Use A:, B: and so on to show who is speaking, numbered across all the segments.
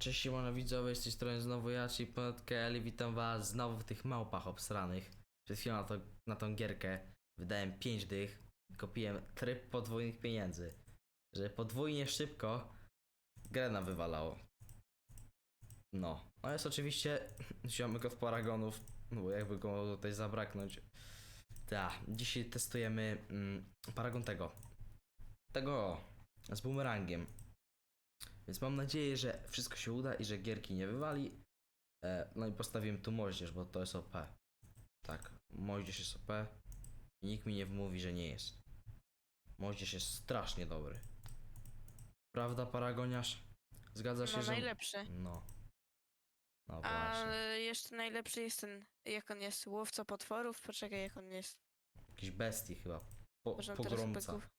A: Cześć, siemano widzowie, z tej strony znowu ja, czyli Ponad Kelly, witam was znowu w tych małpach obsranych. Przed chwilą na, to, na tą gierkę wydałem 5 dych, kupiłem tryb podwójnych pieniędzy. Żeby podwójnie szybko grę nam wywalało. No, no jest oczywiście ziomek od Paragonów, no bo jakby go tutaj zabraknąć. Tak, dzisiaj testujemy mm, Paragon tego. Tego z bumerangiem. Więc mam nadzieję, że wszystko się uda i że gierki nie wywali. E, no i postawiłem tu moździerz, bo to jest OP. Tak, moździerz jest OP. I nikt mi nie wmówi, że nie jest. Moździerz jest strasznie dobry. Prawda, Paragoniarz? Zgadza się,
B: No
A: że...
B: najlepszy.
A: No. No właśnie.
B: Ale jeszcze najlepszy jest ten, jak on jest, łowca potworów? Poczekaj, jak on jest.
A: Jakiś bestii chyba. Po,
B: teraz
A: pogromca.
B: byków.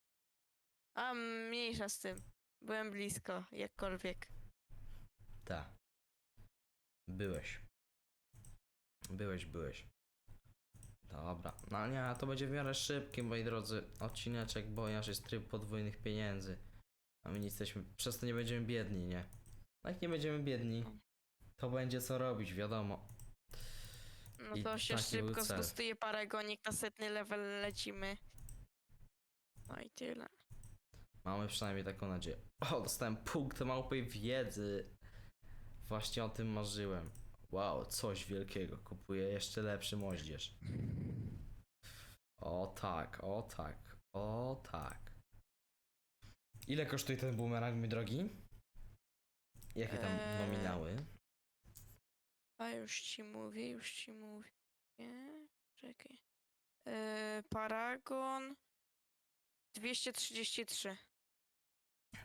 B: A, mniejsza z tym. Byłem blisko, jakkolwiek.
A: Tak. Byłeś. Byłeś, byłeś. Dobra. No nie, to będzie w miarę szybki, moi drodzy. Odcineczek, bo aż jest tryb podwójnych pieniędzy. A my nie jesteśmy, przez to nie będziemy biedni, nie? No jak nie będziemy biedni, to będzie co robić, wiadomo.
B: No
A: I
B: to się
A: taki był
B: szybko
A: cel.
B: zbustuje paragonik, na setny level lecimy. No i tyle.
A: Mamy przynajmniej taką nadzieję. O, dostałem punkt małpej wiedzy. Właśnie o tym marzyłem. Wow, coś wielkiego. Kupuję jeszcze lepszy moździerz. O tak, o tak, o tak. Ile kosztuje ten bumerang, mój drogi? Jakie tam
B: Eee.
A: nominały?
B: A już ci mówię, już ci mówię. Czekaj. Yy, paragon 233.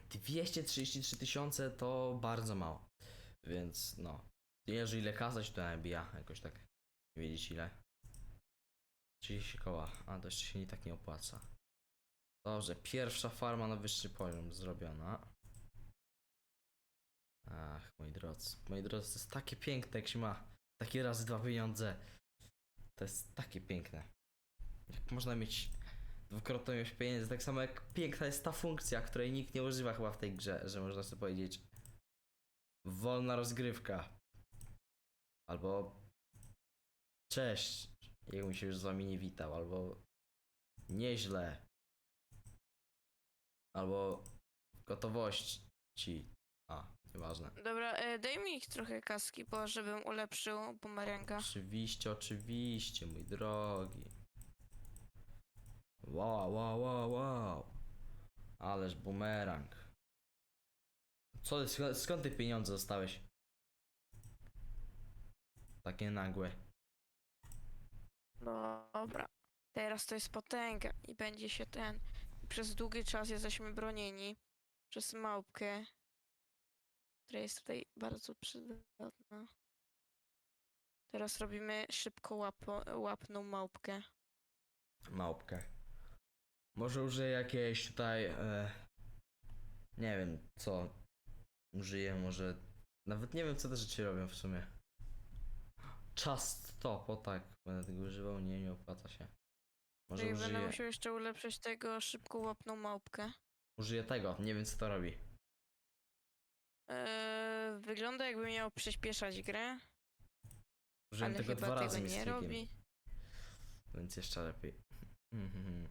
A: 233 tysiące to bardzo mało. Więc no. Jeżeli ile kasać, to NBA jakoś tak. Nie wiedzieć ile. 30 koła. A jeszcze się nie tak nie opłaca. Dobrze, pierwsza farma na wyższy poziom zrobiona. Ach, moi drodzy. Moi drodzy, to jest takie piękne, jak się ma takie razy dwa pieniądze. To jest takie piękne. Jak można mieć dwukrotną ilość pieniędzy, tak samo jak piękna jest ta funkcja, której nikt nie używa chyba w tej grze, że można sobie powiedzieć wolna rozgrywka. Albo cześć, jakbym się już z wami nie witał, albo nieźle. Albo gotowości. A, nieważne.
B: Dobra, e, daj mi ich trochę kaski, bo żebym ulepszył bumeranga.
A: Oczywiście, oczywiście, mój drogi. Wow, wow, wow, wow. Ależ bumerang. Co, sk- skąd ty pieniądze dostałeś? Takie nagłe.
B: Dobra. Teraz to jest potęga i będzie się ten. Przez długi czas jesteśmy bronieni przez małpkę, która jest tutaj bardzo przydatna. Teraz robimy szybko łapo, łapną małpkę.
A: Małpkę. Może użyję jakieś tutaj. E, nie wiem co. Użyję, może. Nawet nie wiem co te rzeczy robią w sumie. Czas stop, o tak. Będę tego używał, nie, nie opłaca się. Może
B: Czyli będę
A: użyję.
B: musiał jeszcze ulepszyć tego szybko łapną małpkę.
A: Użyję tego, nie wiem co to robi.
B: Eee, wygląda jakby miał przyspieszać grę,
A: Użyłem
B: ale
A: tego
B: chyba
A: dwa
B: tego
A: razy
B: nie
A: misklikiem,
B: robi.
A: Więc jeszcze lepiej. Mhm.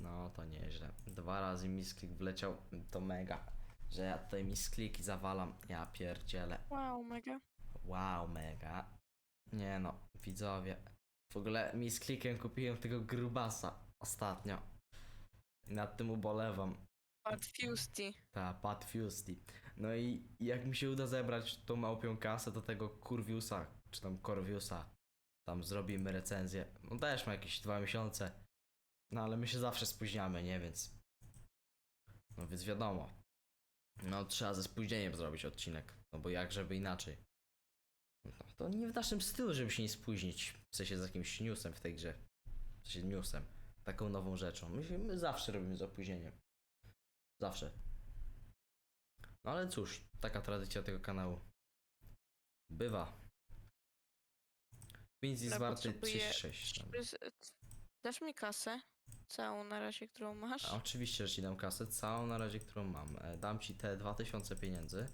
A: No to nieźle. Dwa razy misklik wleciał, to mega. Że ja tutaj miskliki zawalam. Ja pierdzielę.
B: Wow, mega.
A: Wow, mega. Nie no, widzowie. W ogóle mi z klikiem kupiłem tego grubasa ostatnio. I nad tym ubolewam.
B: Bad Fusty.
A: Ta, Pat Fusty. No i jak mi się uda zebrać tą małpią kasę do tego Kurwiusa, czy tam Corviusa, tam zrobimy recenzję. No też ma jakieś dwa miesiące. No ale my się zawsze spóźniamy, nie? Więc... No więc wiadomo. No trzeba ze spóźnieniem zrobić odcinek. No bo jak żeby inaczej. No, to nie w naszym stylu, żeby się nie spóźnić. W sensie z jakimś newsem w tej grze. W sensie newsem. Taką nową rzeczą. My, się- my zawsze robimy z opóźnieniem. Zawsze. No ale cóż, taka tradycja tego kanału. Bywa. Więc jest warty
B: potrzebuję
A: 36. Dobra.
B: Dasz mi kasę? Całą na razie, którą masz?
A: A oczywiście, że ci dam kasę, całą na razie, którą mam. E, Dam ci te 2000 pieniędzy.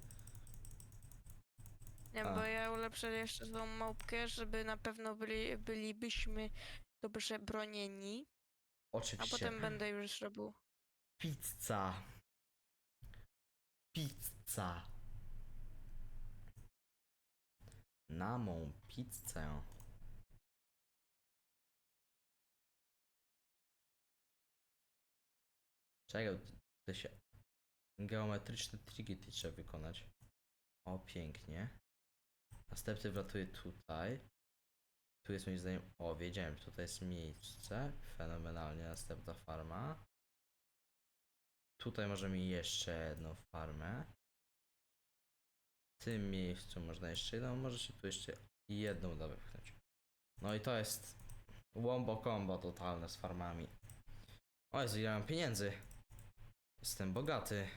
B: Nie,
A: A.
B: bo ja ulepszę jeszcze tą małpkę, żeby na pewno byli, bylibyśmy dobrze bronieni, a
A: Oczywiście.
B: potem będę już robił.
A: Pizza. Pizza. Na mą pizzę. Czego to się geometryczne triki trzeba wykonać. O, pięknie. Następny wlatuje tutaj. Tu jest moim zdaniem. O, wiedziałem, tutaj jest miejsce. Fenomenalnie. Następna farma. Tutaj możemy jeszcze jedną farmę. W tym miejscu można jeszcze jedną, może się tu jeszcze jedną uda wypchnąć. No i to jest wombo combo totalne z farmami. O Jezu, ja mam pieniędzy. Jestem bogaty.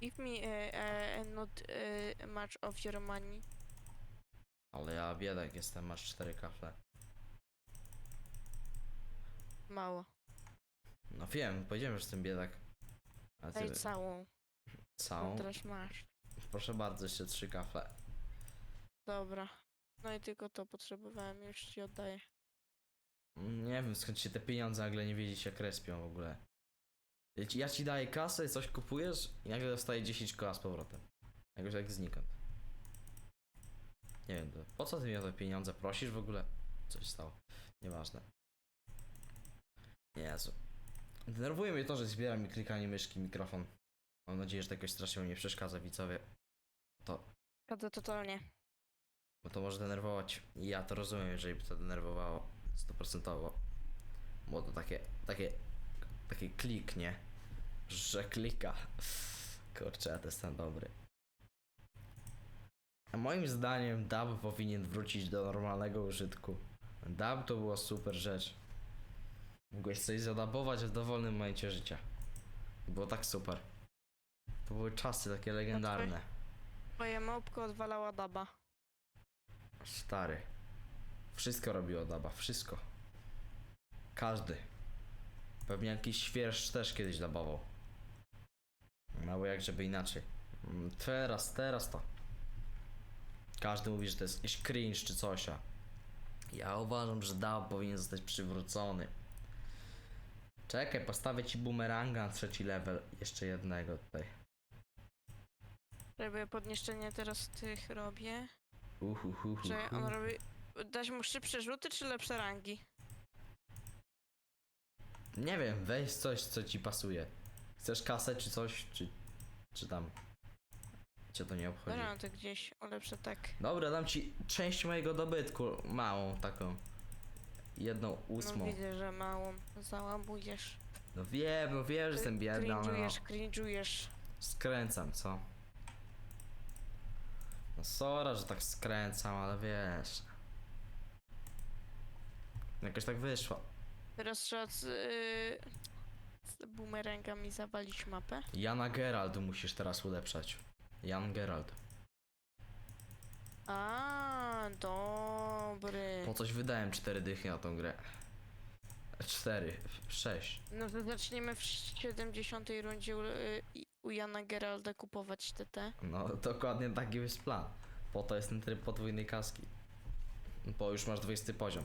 B: Give me uh, uh, not uh, much of your money.
A: Ale ja biedak jestem, masz cztery kafle.
B: Mało.
A: No wiem, powiedziałem, że jestem biedak. A ty
B: Daj całą.
A: całą?
B: No teraz masz.
A: Proszę bardzo, jeszcze trzy kafle.
B: Dobra. No i tylko to potrzebowałem, już ci oddaję.
A: Nie wiem skąd się te pieniądze nagle nie wiedzieć jak respią w ogóle. Ja ci, ja ci daję kasę, coś kupujesz i nagle dostaję 10 koła z powrotem. Jakoś jak znikąd. Nie wiem, po co ty mnie o te pieniądze prosisz w ogóle? Coś stało. Nieważne. Jezu. Denerwuje mnie to, że zbiera mi klikanie myszki, mikrofon. Mam nadzieję, że to jakoś strasznie mi nie przeszkadza widzowie. To,
B: Zgadza totalnie.
A: bo to może denerwować. Ja to rozumiem, jeżeli by to denerwowało. Stuprocentowo. Bo to takie, takie, taki klik, nie? Że klika. Kurczę, ja to jestem dobry. A moim zdaniem dub powinien wrócić do normalnego użytku. Dub to była super rzecz. Mogłeś coś zadabować w dowolnym momencie życia. Było tak super. To były czasy takie legendarne.
B: Twoje małpko odwalała daba.
A: Stary. Wszystko robiło Daba, wszystko. Każdy. Pewnie jakiś świerszcz też kiedyś dabował. No bo jak żeby inaczej. Mm, Teraz, teraz to. Każdy mówi, że to jest jakiś cringe czy coś. a Ja uważam, że Dab powinien zostać przywrócony. Czekaj, postawię ci bumeranga na trzeci level. Jeszcze jednego tutaj.
B: Żeby podniszczenie teraz tych robię.
A: Uhuhuhu.
B: Że on robi... Dać mu szybsze rzuty czy lepsze rangi?
A: Nie wiem, weź coś, co ci pasuje. Chcesz kasę czy coś, czy, czy tam. Cię to nie obchodzi.
B: Dobra, no to gdzieś ulepszę tak.
A: Dobra, dam ci część mojego dobytku, małą taką. Jedną
B: No
A: ósmą.
B: widzę, że małą załamujesz.
A: No wiem, no wiem, że jestem biedny, ale no,
B: Cringe'ujesz, cringe'ujesz.
A: skręcam, co? No sora, że tak skręcam, ale wiesz. Jakoś tak wyszło.
B: Teraz trzeba z, yy, z bumerangami zawalić mapę.
A: Jana Gerald musisz teraz ulepszać. Jan Gerald.
B: A, dobry.
A: Po coś wydałem cztery dychy na tą grę. Cztery, sześć.
B: No to zaczniemy w 70 rundzie u, y, i- u Jana Geralda kupować TT.
A: No, dokładnie taki jest plan. Po to jest ten tryb podwójnej kaski. Bo już masz 20 poziom.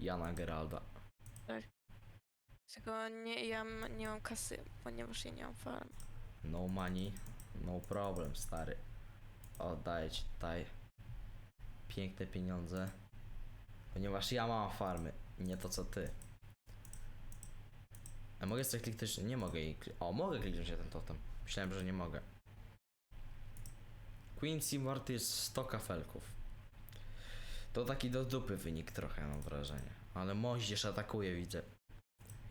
A: Jana Geralda.
B: Tylko nie, ja m- nie mam kasy, ponieważ ja nie mam farm.
A: No money, no problem, stary. Oddaję ci tutaj piękne pieniądze. Ponieważ ja mam farmy, nie to co ty. A mogę sobie kliknąć? Nie mogę jej kli- O, mogę kliknąć na ten totem. Myślałem, że nie mogę. Quincy Mortis 100 kafelków. To taki do dupy wynik trochę mam wrażenie. Ale moździerz atakuje, widzę.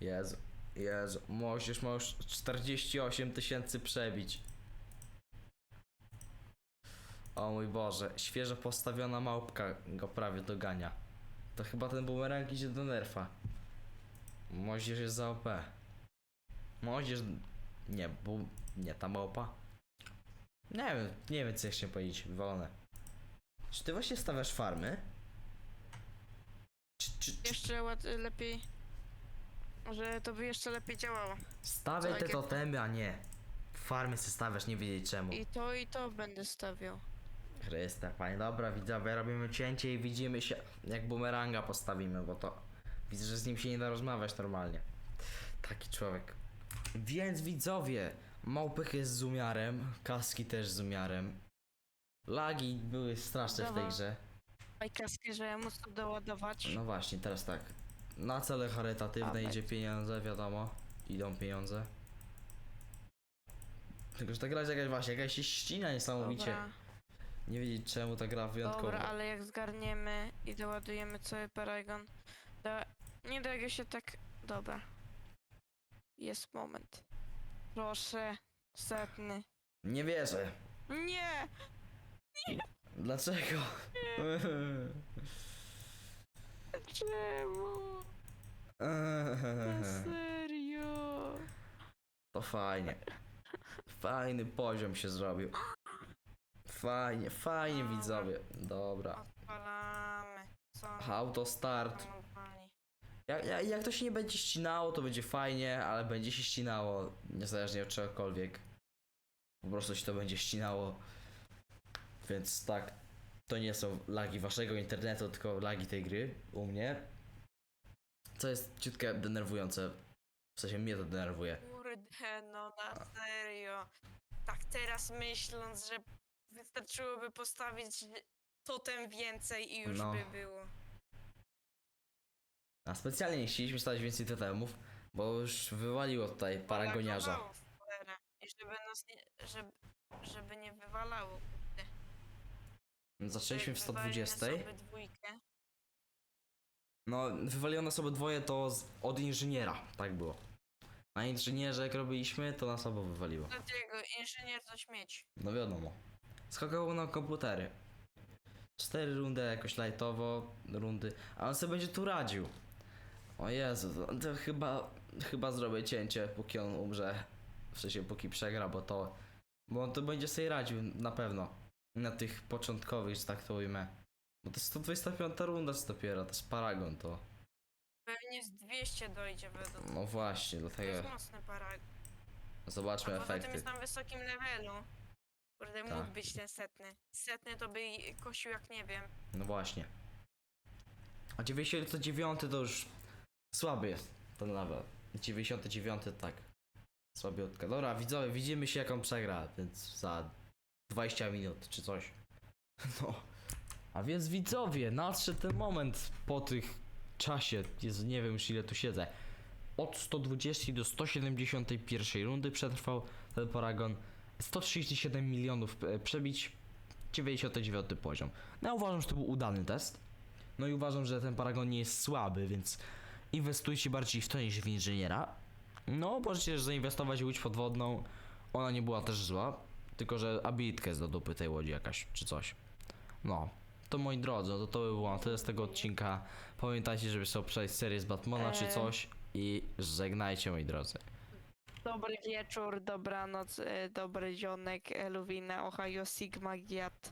A: Jezu, Jezu, moździerz ma już 48 tysięcy przebić. O mój Boże, świeżo postawiona małpka go prawie dogania. To chyba ten bumerang idzie do nerfa. Moździerz jest za OP. Moździerz... Nie, bu... Nie, ta małpa. Nie wiem, nie wiem co jeszcze powiedzieć, wywalone. Czy ty właśnie stawiasz farmy? Czy, czy, czy
B: Jeszcze ład, lepiej, że to by jeszcze lepiej działało.
A: stawiaj
B: Tak
A: te
B: jak-
A: totemy, a nie farmy se stawiasz, nie wiedzieć czemu.
B: I to i to będę stawiał.
A: Chryste, panie, dobra widzowie, robimy cięcie i widzimy się, jak bumeranga postawimy, bo to widzę, że z nim się nie da rozmawiać normalnie. Taki człowiek. Więc widzowie, małpych jest z umiarem, kaski też z umiarem. Lagi były straszne w tej
B: Dobra.
A: grze.
B: Oj, kaskę, że ja muszę doładować.
A: No właśnie, teraz tak. Na cele charytatywne
B: Dawaj.
A: idzie pieniądze, wiadomo. Idą pieniądze. Tylko, że ta gra jest jakaś właśnie, jakaś się ścina niesamowicie.
B: Dobra,
A: Nie wiedzieć czemu ta gra wyjątkowa.
B: dobra, ale jak zgarniemy i doładujemy cały paragon, to nie da go się tak... Dobra. Jest moment. Proszę, setny.
A: Nie wierzę.
B: Nie!
A: Dlaczego?
B: Czemu? Na serio?
A: To fajnie. Fajny poziom się zrobił. Fajnie, fajnie widzowie. Dobra.
B: Odpalamy. Co?
A: Auto start.
B: Hamowali.
A: Jak, jak, jak to się nie będzie ścinało, to będzie fajnie, ale będzie się ścinało. Niezależnie od czegokolwiek. Po prostu się to będzie ścinało. Więc tak. To nie są lagi waszego internetu, tylko lagi tej gry u mnie. Co jest ciutkę denerwujące. W sensie mnie to denerwuje.
B: Kurde, no na serio. Tak teraz myśląc, że wystarczyłoby postawić totem więcej i już
A: No.
B: by było.
A: A specjalnie nie chcieliśmy stać więcej totemów, bo już wywaliło tutaj paragoniarza.
B: Żeby nas nie, żeby, żeby nie wywalało.
A: Zaczęliśmy w
B: Jak wywali nas
A: 120.
B: obydwójkę.
A: No, wywaliło nas obydwoje to z, od inżyniera, tak było. Na inżynierze jak robiliśmy, to nas obo wywaliło.
B: Dlatego inżynier to śmieć.
A: No wiadomo. Skakało na komputery. Cztery rundy jakoś lightowo, rundy. A on sobie będzie tu radził. O Jezu, to, to chyba, chyba zrobię cięcie, póki on umrze. W sensie, póki przegra, bo to... Bo on to będzie sobie radził, na pewno. Na tych początkowych, że tak to ujmę. Bo to jest 125 runda dopiero, to jest paragon to.
B: Pewnie z 200 dojdzie według.
A: No właśnie,
B: To
A: dlatego
B: jest mocny paragon.
A: zobaczmy
B: A poza tym
A: efekty.
B: jest na wysokim levelu. Kurde,
A: Tak.
B: mógł być ten setny. Setny to by i- kosił jak nie wiem.
A: No właśnie. A 99 to już słaby jest ten level. 99 tak. Słabiutka. Dobra, widzowie, widzimy się jak on przegra, więc za 20 minut czy coś. No. A więc widzowie, nadszedł ten moment po tych czasie, jest, nie wiem już ile tu siedzę. Od 120 do 171 rundy przetrwał ten paragon. 137 milionów e, przebić, 99 poziom. No ja uważam, że to był udany test. No i uważam, że ten paragon nie jest słaby, więc inwestujcie bardziej w to niż w inżyniera. No, możecie zainwestować w łódź podwodną. Ona nie była też zła, tylko że abilitkę jest do dupy tej łodzi jakaś, czy coś. No, to moi drodzy, no to to by było na tyle z tego odcinka. Pamiętajcie, żeby sobie przejść serię z Batmana czy
B: Eee.
A: coś i żegnajcie moi drodzy.
B: Dobry wieczór, dobranoc, e, dobry dzionek, Eluwina, Ohio Sigma Giat.